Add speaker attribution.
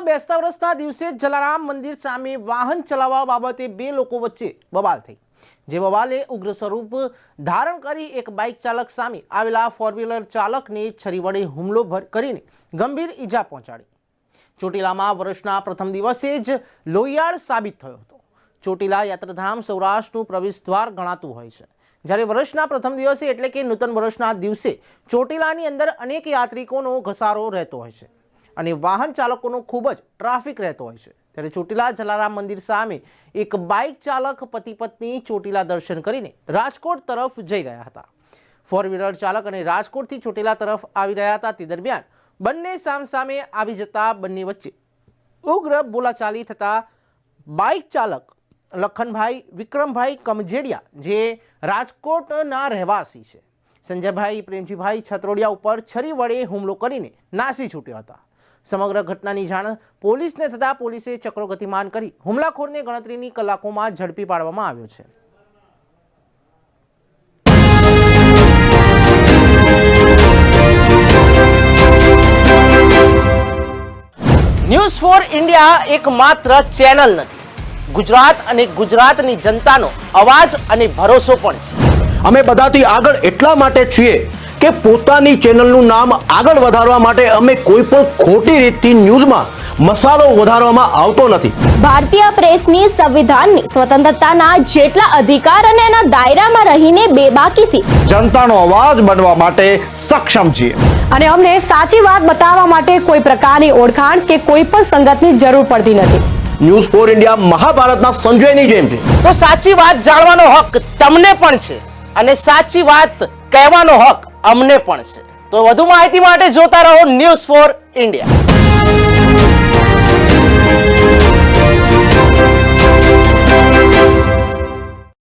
Speaker 1: બેસતા વર્ષના દિવસે જલારામ મંદિર સામે વાહન ચલાવવા બાબતે બે લોકો વચ્ચે બબાલ થઈ. જે બબાલે ઉગ્ર સ્વરૂપ ધારણ કરી એક બાઇક ચાલક સામે આવેલા ફોર વ્હીલર ચાલકને છરી વડે હુમલો કરીને ગંભીર ઈજા પહોંચાડી. ચોટીલામાં વર્ષના પ્રથમ દિવસે જ લોહિયાળ સાબિત થયો હતો. ચોટીલા યાત્રાધામ સૌરાષ્ટ્રનું પ્રવેશ દ્વાર ગણાતું હોય છે. જ્યારે વર્ષના પ્રથમ દિવસે એટલે કે નૂતન વર્ષના દિવસે ચોટીલાની અંદર અનેક યાત્રિકોનો ઘસારો રહેતો હોય છે. અને વાહન ચાલકોનો ખૂબ જ ટ્રાફિક રહેતો હોય છે. ત્યારે ચોટીલા જલારામ મંદિર સામે એક બાઇક ચાલક પતિ પત્ની ચોટીલા દર્શન કરીને રાજકોટ તરફ જઈ રહ્યા હતા. ફોર વ્હીલર ચાલક અને રાજકોટથી ચોટીલા તરફ આવી રહ્યા હતા. તે દરમિયાન બંને સામસામે આવી જતા બંને વચ્ચે ઉગ્ર બોલાચાલી થતા બાઇક ચાલક લખનભાઈ, વિક્રમભાઈ કમજેડિયા, જે રાજકોટના રહેવાસી છે. સંજયભાઈ, પ્રેમજીભાઈ છત્રોડિયા ઉપર છરી વડે હુમલો કરીને નાસી છૂટ્યા હતા. સમગ્ર ઘટનાની જાણ પોલીસને થતાં પોલીસે ચક્રો ગતિમાન કરી હુમલાખોરને ગણતરીની કલાકોમાં ઝડપી પાડવામાં આવ્યો છે. ન્યૂઝ ફોર ઇન્ડિયા એક માત્ર ચેનલ નથી. ગુજરાત અને ગુજરાતની જનતાનો અવાજ અને ભરોસો પણ છે.
Speaker 2: અમે બધાથી આગળ એટલા માટે છીએ કે પોતાની ચેનલનું નામ આગળ વધારવા માટે અમે કોઈ પણ ખોટી રીતથી ન્યૂઝમાં મસાલો વધારવામાં આવતો નથી.
Speaker 3: ભારતીય પ્રેસની સંવિધાનની સ્વતંત્રતાના જેટલા અધિકાર અને એના દાયરામાં રહીને બેબાકીથી
Speaker 4: જનતાનો અવાજ બનવા માટે સક્ષમ છીએ.
Speaker 5: અને અમને સાચી વાત બતાવવા માટે કોઈ પ્રકારની ઓળખાણ કે કોઈ પણ સંગતની જરૂર પડતી નથી.
Speaker 2: ન્યૂઝ ફોર ઇન્ડિયા મહાભારતના સંજયની જેમ છે.
Speaker 1: તો સાચી વાત જાણવાનો હક તમને પણ છે. અને સાચી વાત કહેવાનો હક અમને પણ છે. તો વધુ માહિતી માટે જોતા રહો ન્યૂઝ ફોર ઇન્ડિયા